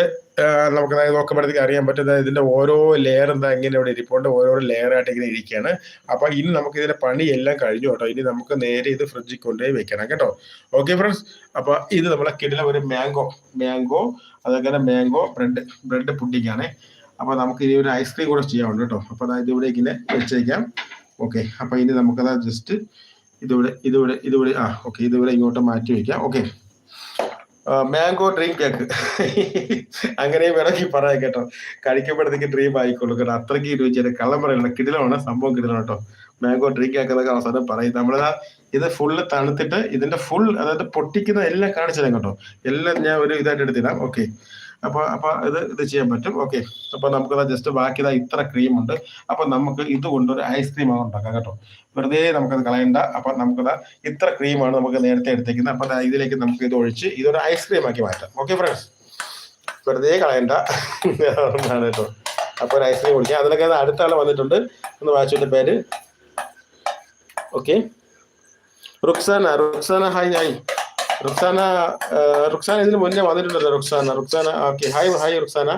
നമുക്ക് നോക്കുമ്പോഴത്തേക്ക് അറിയാൻ പറ്റുന്ന ഇതിന്റെ ഓരോ ലെയർ എന്താ ഇങ്ങനെ ഇവിടെ ഇരിപ്പുണ്ട് ഓരോ ലെയർ ആയിട്ട് ഇങ്ങനെ ഇരിക്കുകയാണ്. അപ്പൊ ഇനി നമുക്ക് ഇതിന്റെ പണി എല്ലാം കഴിഞ്ഞു കേട്ടോ. ഇനി നമുക്ക് നേരെ ഇത് ഫ്രിഡ്ജിൽ കൊണ്ടുപോയി വെക്കണം കേട്ടോ. ഓക്കെ ഫ്രണ്ട്സ് അപ്പൊ ഇത് നമ്മളെ കിടില ഒരു മാംഗോ മാംഗോ അതങ്ങനെ മാംഗോ ബ്രെഡ് ബ്രെഡ് പുഡിംഗ് ആണ് അപ്പൊ നമുക്ക് ഇനി ഒരു ഐസ്ക്രീം കൂടെ ചെയ്യാനുണ്ട് കേട്ടോ. അപ്പൊ അതായത് ഇവിടെ ഇങ്ങനെ വെച്ചേക്കാം. ഓക്കെ അപ്പൊ ഇനി നമുക്കത് ജസ്റ്റ് ഇതിവിടെ ഇതിവിടെ ഇതിവിടെ ആ ഓക്കെ ഇതിവിടെ ഇങ്ങോട്ട് മാറ്റി വെക്കാം. ഓക്കെ മാംഗോ ഡ്രീം കേക്ക് അങ്ങനെയും വേണമെങ്കിൽ പറയാം കേട്ടോ. കഴിക്കുമ്പോഴത്തേക്ക് ഡ്രീം ആയിക്കോളൂ കേട്ടോ. അത്രയ്ക്ക് രുചിയാണ് കള്ളം പറയുന്നത് കിടിലമാണ്. സംഭവം കിടിലാണ് കേട്ടോ. മാംഗോ ഡ്രീം കേക്ക് എന്നൊക്കെ അവസാനം പറയും. നമ്മളിതാ ഇത് ഫുള്ള് തണുത്തിട്ട് ഇതിന്റെ ഫുൾ അതായത് പൊട്ടിക്കുന്ന എല്ലാം കാണിച്ചു തരാം കേട്ടോ. എല്ലാം ഞാൻ ഒരു ഇതായിട്ട് എടുത്തിടാം. ഓക്കെ അപ്പൊ അപ്പോൾ ഇത് ഇത് ചെയ്യാൻ പറ്റും. ഓക്കെ അപ്പോൾ നമുക്ക് ജസ്റ്റ് ബാക്കി ഇതാ ഇത്ര ക്രീം ഉണ്ട്. അപ്പോൾ നമുക്ക് ഇത് കൊണ്ടൊരു ഐസ്ക്രീം ആണ് ഉണ്ടാക്കാം കേട്ടോ. വെറുതെ നമുക്കത് കളയണ്ട. അപ്പൊ നമുക്കത് ഇത്ര ക്രീമാണ് നമുക്ക് നേരത്തെ എടുത്തേക്കുന്നത്. അപ്പോൾ ഇതിലേക്ക് നമുക്ക് ഇത് ഒഴിച്ച് ഇതൊരു ഐസ്ക്രീം ആക്കി മാറ്റാം. ഓക്കെ ഫ്രണ്ട്സ് വെറുതെ കളയണ്ട. കേട്ടോ. അപ്പോൾ ഒരു ഐസ്ക്രീം കുടിക്കാം അതിനൊക്കെ അടുത്ത ആൾ വന്നിട്ടുണ്ട്. ഒന്ന് വായിച്ചോന്റെ പേര്. Okay Ruksana Ruksana hi hi Ruksana Ruksana ഇതിന് മുന്നേ വന്നിട്ടുണ്ടല്ലോ Ruksana. Ruksana okay. Hi hi Ruksana.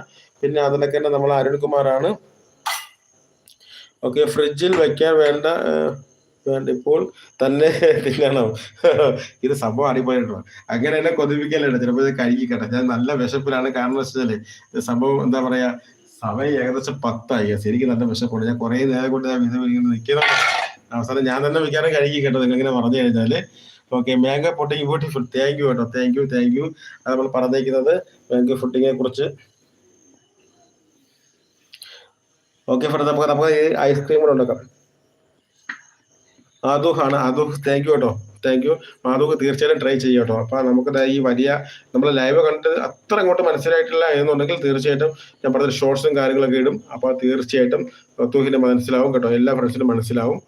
പിന്നെ അതിലൊക്കെ തന്നെ നമ്മൾ അരുൺകുമാറാണ് ഓക്കെ ഫ്രിഡ്ജിൽ വെക്കാൻ വേണ്ട വേണ്ട. ഇപ്പോൾ തന്നെ തിന്നണം ഇത് സംഭവം അടിപൊളിയായിട്ടുള്ള അങ്ങനെ എന്നെ കൊതിപ്പിക്കലുണ്ട് ചിലപ്പോൾ ഇത് കഴുകിക്കട്ടെ. ഞാൻ നല്ല വിശപ്പിലാണ് കാരണം ഇത് സംഭവം എന്താ പറയാ സമയം ഏകദേശം പത്തായി. ശരിക്കും നല്ല വിശപ്പുണ്ട്. ഞാൻ കുറെ നേരം കൊണ്ട് ഞാൻ വിധം ഇങ്ങനെ അവസാനം ഞാൻ തന്നെ മിക്കാറും കഴുകി കേട്ടോ നിങ്ങൾ ഇങ്ങനെ പറഞ്ഞു കഴിഞ്ഞാൽ okay mango pudding beautiful thank you കേട്ടോ. താങ്ക് യു താങ്ക് യു അത് നമ്മൾ പറഞ്ഞേക്കുന്നത് മാംഗോ ഫുഡിങ്ങിനെ കുറിച്ച്. ഓക്കെ ഫ്രണ്ട് നമുക്ക് നമുക്ക് ഈ ഐസ്ക്രീം കൂടെ ഉണ്ടാക്കാം. ആദുഹാണ് ആദു താങ്ക് യു കേട്ടോ. താങ്ക് യു മാധുക്ക് തീർച്ചയായിട്ടും ട്രൈ ചെയ്യും കേട്ടോ. അപ്പൊ നമുക്ക് ഈ വലിയ നമ്മൾ ലൈവ് കണ്ട് അത്ര അങ്ങോട്ട് മനസ്സിലായിട്ടില്ല എന്നുണ്ടെങ്കിൽ തീർച്ചയായിട്ടും ഞാൻ പറഞ്ഞ ഷോർട്സും കാര്യങ്ങളൊക്കെ ഇടും. അപ്പൊ തീർച്ചയായിട്ടും തൂഹിന് മനസ്സിലാവും കേട്ടോ. എല്ലാ ഫ്രണ്ട്സിനും മനസ്സിലാവും.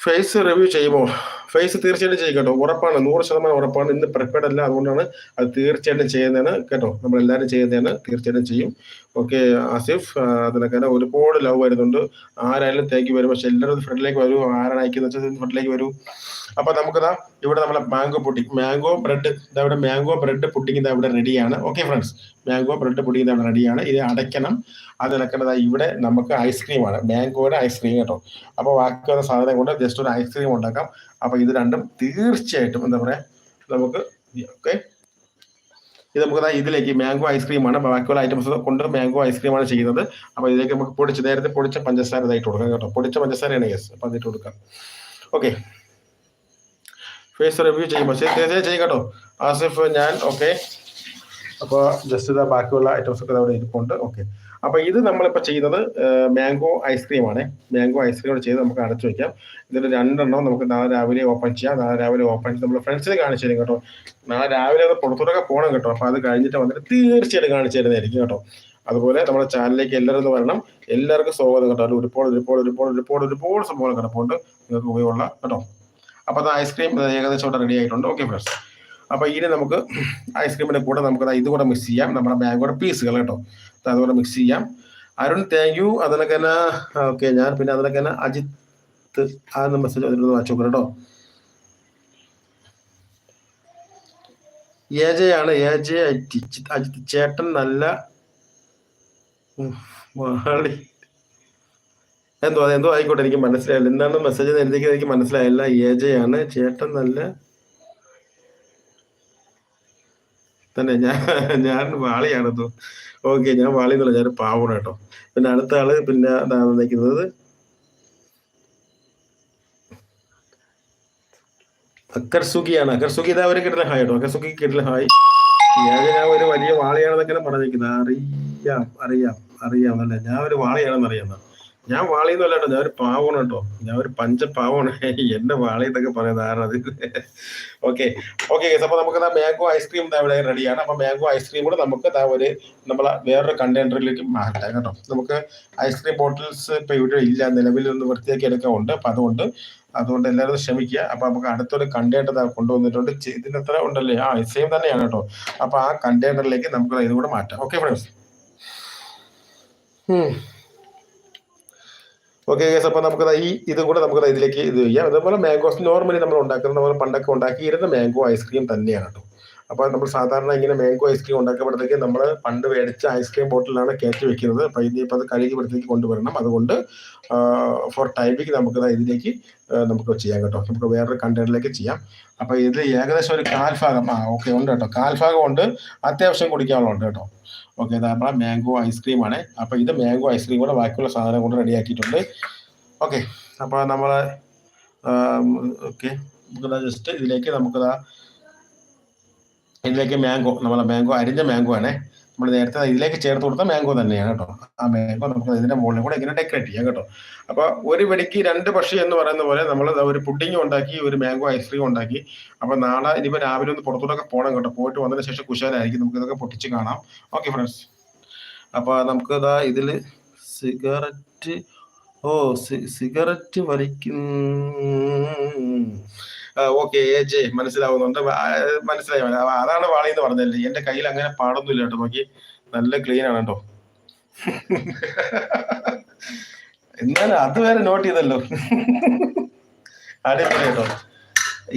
ഫേസ് റിവ്യൂ ചെയ്യുമോ ഫേസ് തീർച്ചയായിട്ടും ചെയ്യും കേട്ടോ. ഉറപ്പാണ്. നൂറ് ശതമാനം ഉറപ്പാണ്. ഇന്ന് പ്രിപ്പയർഡ് അല്ല. അതുകൊണ്ടാണ് അത് തീർച്ചയായിട്ടും ചെയ്യുന്നതാണ് കേട്ടോ. നമ്മൾ എല്ലാവരും ചെയ്യുന്നതാണ് തീർച്ചയായിട്ടും ചെയ്യും. ഓക്കെ ആസിഫ് അതിനൊക്കെ ഒരുപാട് ലവ് വരുന്നുണ്ട്. ആരായാലും തേക്ക് വരും പക്ഷെ എല്ലാവരും ഫ്രണ്ടിലേക്ക് വരൂ. ആരാണ് അയക്കുന്നത് ഫ്രണ്ടിലേക്ക് വരൂ. അപ്പൊ നമുക്കിതാ ഇവിടെ നമ്മളെ മാംഗോ പുഡിംഗ് മാംഗോ ബ്രെഡ് ഇതാ ഇവിടെ മാംഗോ ബ്രെഡ് പുഡിംഗ് ഇതാ ഇവിടെ റെഡിയാണ് ഓക്കെ ഫ്രണ്ട്സ് മാംഗോ ബ്രെഡ് ഇതാ റെഡിയാണ്. ഇത് അടയ്ക്കണം. അത് ഇളക്കേണ്ടത് ഇവിടെ നമുക്ക് ഐസ്ക്രീമാണ് മാംഗോയുടെ ഐസ്ക്രീം കേട്ടോ. അപ്പൊ ബാക്കി വരുന്ന സാധനം കൊണ്ട് ജസ്റ്റ് ഒരു ഐസ്ക്രീം ഉണ്ടാക്കാം. അപ്പോൾ ഇത് രണ്ടും തീർച്ചയായിട്ടും എന്താ പറയാ നമുക്ക് ഓക്കെ ഇത് നമുക്ക് ഇതിലേക്ക് മാംഗോ ഐസ്ക്രീമാണ് ബാക്കിയുള്ള ഐറ്റംസ് കൊണ്ട് മാംഗോ ഐസ്ക്രീമാണ് ചെയ്യുന്നത്. അപ്പോൾ ഇതിലേക്ക് നമുക്ക് പൊടിച്ച് നേരത്തെ പൊടിച്ച പഞ്ചസാര ഇതായിട്ട് കൊടുക്കാം കേട്ടോ. പൊടിച്ച പഞ്ചസാരയാണ് യെസ് അപ്പൊ അതിട്ട് കൊടുക്കാം. ഓക്കെ ഫേസ് റിവ്യൂ ചെയ്യുമ്പോൾ ചെയ്യും കേട്ടോ. ആസിഫ് ഞാൻ ഓക്കെ അപ്പോൾ ജസ്റ്റ് ഇതാ ബാക്കിയുള്ള ഐറ്റംസ് ഒക്കെ അവിടെ ഇരിപ്പുണ്ട്. ഓക്കെ അപ്പൊ ഇത് നമ്മളിപ്പോൾ ചെയ്യുന്നത് മാംഗോ ഐസ്ക്രീമാണ് മാംഗോ ഐസ്ക്രീം ചെയ്ത് നമുക്ക് അടച്ചു വെക്കാം. ഇതിന്റെ രണ്ടെണ്ണം നമുക്ക് നാളെ രാവിലെ ഓപ്പൺ ചെയ്യാം. നാളെ രാവിലെ ഓപ്പൺ ചെയ്ത് നമ്മൾ ഫ്രണ്ട്സിന് കാണിച്ചു തരും കേട്ടോ. നാളെ രാവിലെ അത് പുറത്തോട്ടൊക്കെ പോകണം കേട്ടോ. അപ്പൊ അത് കഴിഞ്ഞിട്ട് വന്നിട്ട് തീർച്ചയായിട്ടും കാണിച്ചു തരുന്നതായിരിക്കും കേട്ടോ. അതുപോലെ നമ്മുടെ ചാനലിലേക്ക് എല്ലാവരും ഒന്ന് വരണം. എല്ലാവർക്കും സ്വാഗതം കേട്ടോ. ഒരുപാട് ഒരുപാട് ഒരുപാട് ഒരുപാട് ഒരുപാട് സംഭവങ്ങൾ കിടപ്പുണ്ട്. നിങ്ങൾക്ക് ഉപയോഗമുള്ള കേട്ടോ. അപ്പൊ അത് ഐസ്ക്രീം ഏകദേശം ഇവിടെ റെഡി ആയിട്ടുണ്ട്. ഓക്കെ ഫ്രണ്ട്സ് അപ്പൊ ഇനി നമുക്ക് ഐസ്ക്രീമിന്റെ കൂടെ നമുക്ക് ഇത് കൂടെ മിക്സ് ചെയ്യാം. നമ്മുടെ മാംഗോയുടെ പീസുകൾ കേട്ടോ. അതുകൂടെ മിക്സ് ചെയ്യാം. അരുൺ താങ്ക് യു അതിനൊക്കെ ഓക്കെ ഞാൻ പിന്നെ അതിനൊക്കെ അജിത്ത് ആ മെസ്സേജ് അതിലൊന്ന് വായിച്ചു കേട്ടോ. ഏജയാണ് ഏജെ അജിത്ത് അജിത്ത് ചേട്ടൻ നല്ല വാളി എന്തോ അതെന്തോ ആയിക്കോട്ടെ എനിക്ക് മനസ്സിലായില്ല. എന്താണ് മെസ്സേജ് എനിക്ക് എനിക്ക് മനസ്സിലായില്ല. ഏജയാണ് ചേട്ടൻ നല്ല തന്നെ ഞാൻ ഞാൻ വാളിയാണ് ഓക്കെ ഞാൻ വാളി എന്നുള്ള ഞാൻ പാവണം കേട്ടോ. പിന്നെ അടുത്ത ആൾ പിന്നെ നിൽക്കുന്നത് അക്കർസുഖിയാണ് അക്കർസുഖി ഇതാ അവർ കിട്ടുന്ന ഹായ് കേട്ടോ. അക്കർസുഖി കിട്ടുന്ന ഹായ്. ഞാൻ ഞാൻ ഒരു വലിയ വാളിയാണെന്നൊക്കെ പറഞ്ഞിരിക്കുന്നത്. അറിയാം അറിയാം അറിയാം അല്ലേ? ഞാൻ ഒരു വാളിയാണെന്ന് അറിയാം ഞാൻ വാളിന്ന് അല്ലാട്ടോ ഞാൻ ഒരു പാവമാണ് കേട്ടോ ഞാൻ ഒരു പഞ്ച പഞ്ചപാവമാണ് എന്റെ വാളി എന്നൊക്കെ പറയുന്നത് ആരാണ് ഓക്കെ ഓക്കെ അപ്പൊ നമുക്ക് മാംഗോ ഐസ്ക്രീം ഇവിടെ റെഡിയാണ് അപ്പൊ മാംഗോ ഐസ്ക്രീം കൂടെ നമുക്ക് ഒരു നമ്മളെ വേറൊരു കണ്ടെയ്നറിലേക്ക് മാറ്റാം കേട്ടോ. നമുക്ക് ഐസ്ക്രീം ബോട്ടിൽസ് ഇപ്പൊ ഇവിടെ ഇല്ല. നിലവിൽ ഒന്ന് വൃത്തിയാക്കി എടുക്കാറുണ്ട് അപ്പൊ അതുകൊണ്ട് അതുകൊണ്ട് എല്ലാവരും ശ്രമിക്കുക. അപ്പൊ നമുക്ക് അടുത്തൊരു കണ്ടെയ്നർ കൊണ്ടുവന്നിട്ടുണ്ട്. ഇതിന് എത്ര ഉണ്ടല്ലേ? ആ സെയിം തന്നെയാണ് കേട്ടോ. അപ്പൊ ആ കണ്ടെയ്നറിലേക്ക് നമുക്ക് ഇത് കൂടെ മാറ്റാം. ഓക്കെ ഫ്രണ്ട്സ് ഓക്കെ ഗൈസ് അപ്പൊ നമുക്ക് ഈ ഇതും കൂടെ നമുക്ക് ഇതിലേക്ക് ഇത് ചെയ്യാം. അതുപോലെ മാംഗോസ് നോർമലി നമ്മൾ ഉണ്ടാക്കുന്ന പോലെ പണ്ടൊക്കെ ഉണ്ടാക്കിയിരുന്ന മാംഗോ ഐസ്ക്രീം തന്നെയാണ് കേട്ടോ അപ്പോൾ നമ്മൾ സാധാരണ ഇങ്ങനെ മാംഗോ ഐസ്ക്രീം ഉണ്ടാക്കുമ്പോഴത്തേക്ക് നമ്മൾ പണ്ട് മേടിച്ച ഐസ്ക്രീം ബോട്ടിലാണ് കയറ്റി വെക്കുന്നത്. അപ്പോൾ ഇനിയിപ്പോൾ അത് കഴുകിയപ്പോഴത്തേക്ക് കൊണ്ടുവരണം. അതുകൊണ്ട് ഫോർ ടൈമിങ് നമുക്ക് ഇതിലേക്ക് നമുക്ക് ചെയ്യാം കേട്ടോ. നമുക്ക് വേറൊരു കണ്ടെയ്നറിലേക്ക് ചെയ്യാം. അപ്പോൾ ഇത് ഏകദേശം ഒരു കാൽഭാഗം ആ ഓക്കെ ഉണ്ട് കേട്ടോ. കാൽഭാഗം ഉണ്ട്. അത്യാവശ്യം കുടിക്കാനുള്ളത് കേട്ടോ. ഓക്കെ നമ്മളെ മാംഗോ ഐസ്ക്രീം ആണ്. അപ്പോൾ ഇത് മാംഗോ ഐസ്ക്രീം കൂടെ ബാക്കിയുള്ള സാധനം കൊണ്ട് റെഡിയാക്കിയിട്ടുണ്ട് ഓക്കെ അപ്പോൾ നമ്മൾ ഓക്കെ നമുക്കത് ജസ്റ്റ് ഇതിലേക്ക് നമുക്കിതാ ഇതിലേക്ക് മാംഗോ നമ്മളെ മാംഗോ അരിഞ്ഞ മാംഗോ ആണേ. നമ്മൾ നേരത്തെ ഇതിലേക്ക് ചേർത്ത് കൊടുത്ത മാംഗോ തന്നെയാണ് കേട്ടോ. ആ മാംഗോ നമുക്ക് ഇതിന്റെ മുകളിൽ കൂടെ ഇങ്ങനെ ഡെക്കറേറ്റ് ചെയ്യാം കേട്ടോ. അപ്പൊ ഒരു വെടിക്ക് രണ്ട് പക്ഷി എന്ന് പറയുന്ന പോലെ നമ്മൾ ഒരു പുഡിങ് ഉണ്ടാക്കി ഒരു മാംഗോ ഐസ്ക്രീം ഉണ്ടാക്കി. അപ്പോൾ നാളെ ഇനിയിപ്പോ രാവിലെ ഒന്ന് പുറത്തോട്ടൊക്കെ പോകണം കേട്ടോ. പോയിട്ട് വന്നതിന് ശേഷം കുശാലായിരിക്കും. നമുക്ക് ഇതൊക്കെ പൊട്ടിച്ച് കാണാം. ഓക്കെ ഫ്രണ്ട്സ് അപ്പോൾ നമുക്ക് ഇതാ ഇതിൽ സിഗരറ്റ് ഓ സിഗരറ്റ് വലിക്കുന്ന ഓക്കെ ഏജ് മനസ്സിലാവുന്നുണ്ട്. ആ, മനസ്സിലായി മനസ്സിലായി. അതാണ് വാളി എന്ന് പറഞ്ഞല്ലേ എന്റെ കയ്യിൽ അങ്ങനെ പാടൊന്നുമില്ല കേട്ടോ നോക്കി. നല്ല ക്ലീൻ ആണ് കേട്ടോ. എന്നാലും അത് വേറെ നോട്ട് ചെയ്തല്ലോ. അടിപൊളി കേട്ടോ.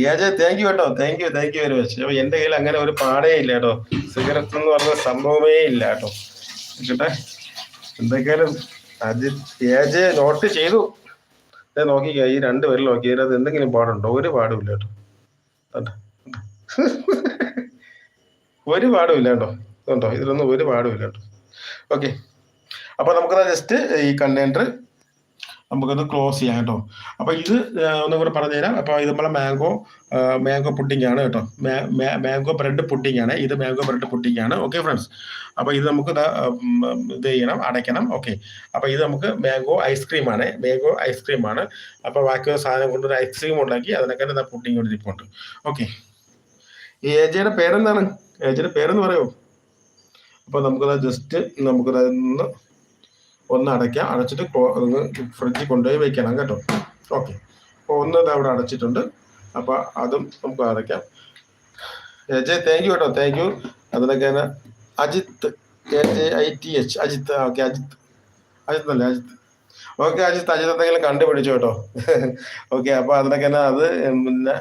ഏജെ താങ്ക് യു കേട്ടോ. Thank you thank you very much അപ്പൊ എന്റെ കയ്യിൽ അങ്ങനെ ഒരു പാടേ ഇല്ല കേട്ടോ. സിഗരറ്റ് എന്ന് പറഞ്ഞ സംഭവമേ ഇല്ല കേട്ടോ. കേട്ടെ എന്തൊക്കെയാലും അത് ഏജ് നോട്ട് ചെയ്തു. നോക്കിക്കോ ഈ രണ്ട് നോക്കി അത് എന്തെങ്കിലും പാടുണ്ടോ? ഒരു പാടുമില്ല കേട്ടോ? ഒരു പാടുമില്ല കേട്ടോ. കണ്ടോ? ഇതിലൊന്നും ഒരു പാടുമില്ല കേട്ടോ. ഓക്കെ അപ്പൊ നമുക്കത് ജസ്റ്റ് ഈ കണ്ടെയ്നർ നമുക്കത് ക്ലോസ് ചെയ്യാം കേട്ടോ. അപ്പൊ ഇത് ഒന്നും കൂടെ പറഞ്ഞുതരാം. അപ്പൊ ഇത് നമ്മളെ മാംഗോ മാംഗോ പുഡിംഗ് ആണ് കേട്ടോ. മാംഗോ ബ്രെഡ് പുഡിംഗ് ആണ്. ഇത് മാംഗോ ബ്രെഡ് പുഡിംഗ് ആണ്. ഓക്കെ ഫ്രണ്ട്സ് അപ്പൊ ഇത് നമുക്ക് ഇത് ചെയ്യണം അടയ്ക്കണം. ഓക്കെ അപ്പൊ ഇത് നമുക്ക് മാംഗോ ഐസ്ക്രീം ആണ്. മാംഗോ ഐസ്ക്രീം ആണ്. അപ്പൊ ബാക്കി സാധനം കൊണ്ട് ഒരു ഐസ്ക്രീം ഉണ്ടാക്കി അതിനൊക്കെ പുഡിംഗ് കൊണ്ട് ഇരിപ്പുണ്ട്. ഓക്കെ ഈ ഏജയുടെ പേരെന്താണ്? ഏജയുടെ പേരെന്ന് പറയുമോ അപ്പൊ നമുക്കത് ജസ്റ്റ് നമുക്കത് ഒന്ന് ഒന്ന് അടയ്ക്കാം. അടച്ചിട്ട് ഫ്രിഡ്ജിൽ കൊണ്ടുപോയി വെക്കണം കേട്ടോ. ഓക്കെ. അപ്പോൾ ഒന്ന് അവിടെ അടച്ചിട്ടുണ്ട്. അപ്പോൾ അതും നമുക്ക് അടയ്ക്കാം. ഏജെ താങ്ക് യു കേട്ടോ. താങ്ക് യു അതിനൊക്കെ Ajith A I T H Ajith okay Ajith. Ajith അല്ലേ? അജിത്ത്. ഓക്കെ അജിത്ത് അജിത്ത് എന്തെങ്കിലും കണ്ടുപിടിച്ചു കേട്ടോ. ഓക്കെ അപ്പോൾ അതിനൊക്കെ അത് പിന്നെ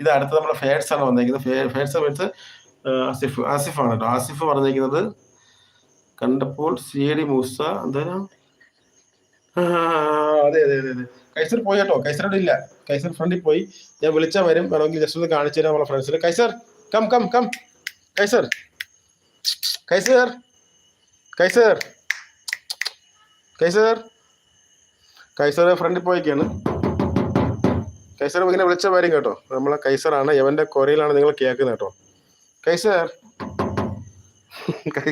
ഇത് അടുത്ത് നമ്മുടെ ഫേഡ്സ് ആണ് വന്നേക്കുന്നത്. ഫേഡ്സ് മീൻസ് ആസിഫ് ആസിഫ് ആണ് കേട്ടോ. ആസിഫ് പറഞ്ഞേക്കുന്നത് കണ്ടപ്പോൾ സി ഡി മൂസ എന്തായാലും അതെ അതെ അതെ അതെ. കൈസർ പോയി കേട്ടോ. കൈസർ അവിടെ ഇല്ല. കൈസർ ഫ്രണ്ടിൽ പോയി. ഞാൻ വിളിച്ചാൽ വരും. വേണമെങ്കിൽ ജസ്റ്റ് ഒന്ന് കാണിച്ചു തരാം നമ്മളെ ഫ്രണ്ട്സിന് Kaiser come come come Kaiser. Kaiser. Kaiser. Kaiser. Kaiser ഫ്രണ്ടിൽ പോയിക്കാണ് കൈസർ ഇങ്ങനെ വിളിച്ച വരും കേട്ടോ. നമ്മളെ കൈസറാണ്. യവന്റെ കൊറയിലാണ് നിങ്ങൾ കേൾക്കുന്നത് കേട്ടോ. കൈസർ.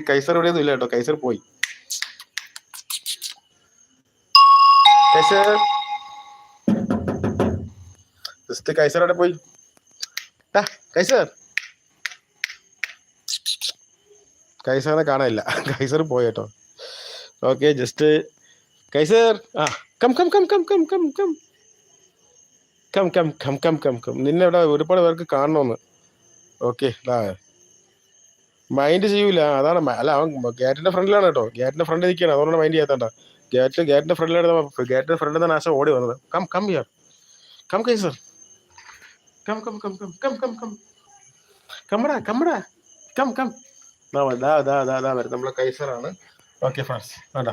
കൈസർ ഇവിടെയൊന്നും ഇല്ല കേട്ടോ. കൈസർ പോയി. കൈസർ. അവിടെ പോയി. കൈസർ. കൈസറിനെ കാണാനില്ല. കൈസർ പോയി കേട്ടോ. Okay just Kaiser. ആ come come come come come come come. Come come come come come come. നിന്നെ ഇവിടെ ഒരുപാട് പേർക്ക് കാണണമെന്ന് ഓക്കെ മൈൻഡ് ചെയ്യൂല. അതാണ് അല്ല അവൻ ഗേറ്റിന്റെ ഫ്രണ്ടിലാണ് കേട്ടോ. ഗേറ്റിന്റെ ഫ്രണ്ട് നിൽക്കുകയാണ് അതുകൊണ്ട് മൈൻഡ് ചെയ്യാത്തണ്ട ഗേറ്റ് ഗേറ്റിന്റെ ഫ്രണ്ടിലാണ് ഗേറ്റിന്റെ ഫ്രണ്ടിൽ നിന്ന് ആശ ഓടി വന്നത്. Come come here come Kaiser come come come come come come come കമ്മടാ കമ്മടാ കം കം ദാ ദാ ദാ ദാ നമ്മളെ കൈസറാണ്. ഓക്കെ ഫ്രണ്ട്സ് വേണ്ട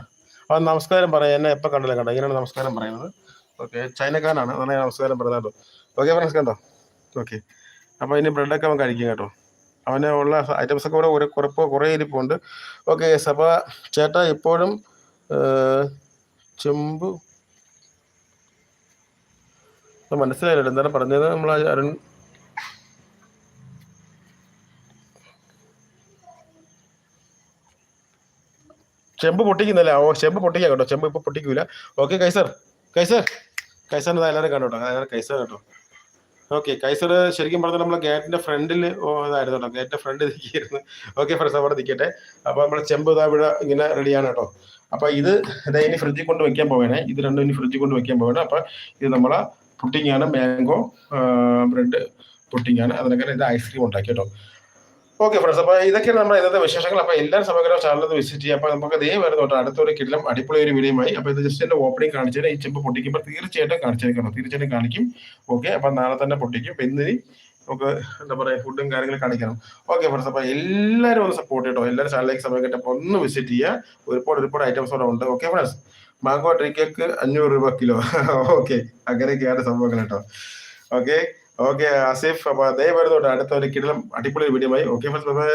അവൻ നമസ്കാരം പറയാം എന്നെ എപ്പോൾ കണ്ടില്ല കണ്ടോ? ഇങ്ങനെയാണ് നമസ്കാരം പറയുന്നത്. ഓക്കെ ചൈനക്കാരനാണ്. അതാണ് നമസ്കാരം പറയുന്നത് കേട്ടോ. ഓക്കെ ഫ്രണ്ട്സ് കണ്ടോ? ഓക്കെ അപ്പോൾ ഇനി ബ്രെഡൊക്കെ അവൻ കഴിക്കും കേട്ടോ. അവന് ഉള്ള ഐറ്റംസ് ഒക്കെ കൂടെ ഒരു കുറപ്പ് കുറേ ഇരിപ്പുണ്ട്. ഓക്കെ അപ്പോൾ ചേട്ടാ ഇപ്പോഴും ചെമ്പു. മനസ്സിലായില്ല എന്താണ് പറഞ്ഞത്? നമ്മൾ അരുൺ ചെമ്പ് പൊട്ടിക്കുന്നല്ലേ? ഓ ചെമ്പ് പൊട്ടിക്കാം കേട്ടോ ചെമ്പ് ഇപ്പൊ പൊട്ടിക്കൂല. ഓക്കെ കൈസർ കൈസർ കൈസറിന് എല്ലാവരും കണ്ടോട്ടോ. കൈസർ കേട്ടോ. ഓക്കെ കൈസർ ശരിക്കും പറഞ്ഞാൽ നമ്മൾ ഗേറ്റിന്റെ ഫ്രണ്ടിൽ ഇതായിരുന്നു കേട്ടോ ഗേറ്റിന്റെ ഫ്രണ്ട് നിൽക്കിയിരുന്നു. ഓക്കെ ഫ്രണ്ട്സ് അവിടെ നിൽക്കട്ടെ. അപ്പൊ നമ്മൾ ചെമ്പ് ഇതാ ഇങ്ങനെ റെഡിയാണ് കേട്ടോ. അപ്പൊ ഇത് ഇതാ ഇനി ഫ്രിഡ്ജിൽ കൊണ്ട് വെക്കാൻ പോവേണേ. ഇത് രണ്ടും ഇനി ഫ്രിഡ്ജിൽ കൊണ്ട് വെക്കാൻ പോവേണേ. അപ്പൊ ഇത് നമ്മളെ പുട്ടിങ്ങാണ് മാംഗോ ബ്രെഡ് പുട്ടിങ്ങാണ് അതിനൊക്കെ ഇത് ഐസ്ക്രീം ഉണ്ടാക്കി കേട്ടോ. ഓക്കെ ഫ്രണ്ട്സ് അപ്പൊ ഇതൊക്കെയാണ് നമ്മുടെ ഇന്നത്തെ വിശേഷങ്ങൾ. അപ്പൊ എല്ലാ സമഗ്ര ചാനൽ വിസിറ്റ് ചെയ്യാം അപ്പൊ നമുക്ക് ദേ തൊട്ട് അടുത്തൊരു കിടിലം അടിപൊളി ഒരു വീഡിയോയുമായി അപ്പൊ ഇത് ജസ്റ്റ് എന്റെ ഓപ്പണിംഗ് കാണിച്ചാൽ ഈ ചെമ്പ് പൊട്ടിക്കുമ്പോൾ തീർച്ചയായിട്ടും കാണിച്ചേക്കണം തീർച്ചയായിട്ടും കാണിക്കും. ഓക്കെ അപ്പൊ നാളെ തന്നെ പൊട്ടിക്കും. അപ്പൊ ഇന്നിനി നമുക്ക് എന്താ പറയുക ഫുഡും കാര്യങ്ങളും കാണിക്കണം. ഓക്കെ ഫ്രണ്ട്സ് അപ്പോൾ എല്ലാവരും ഒന്ന് സപ്പോർട്ട് ചെയ്യട്ടോ എല്ലാവരും ചാനലിലേക്ക് സമയം കിട്ടപ്പോൾ ഒന്ന് വിസിറ്റ് ചെയ്യുക. ഒരുപാട് ഒരുപാട് ഐറ്റംസ് അവിടെ ഉണ്ട്. Okay friends mango tree cake അഞ്ഞൂറ് രൂപ കിലോ. ഓക്കെ അങ്ങനെയൊക്കെയാണ് സംഭവങ്ങൾ കേട്ടോ. ഓക്കെ ഓക്കെ ആസിഫ് അപ്പൊ അതേ വരുന്നുണ്ട് അടുത്ത ഒരു കിടലം അടിപൊളി വീഡിയോ ആയി ഓക്കെ ഫ്രണ്ട്സ് ബൈ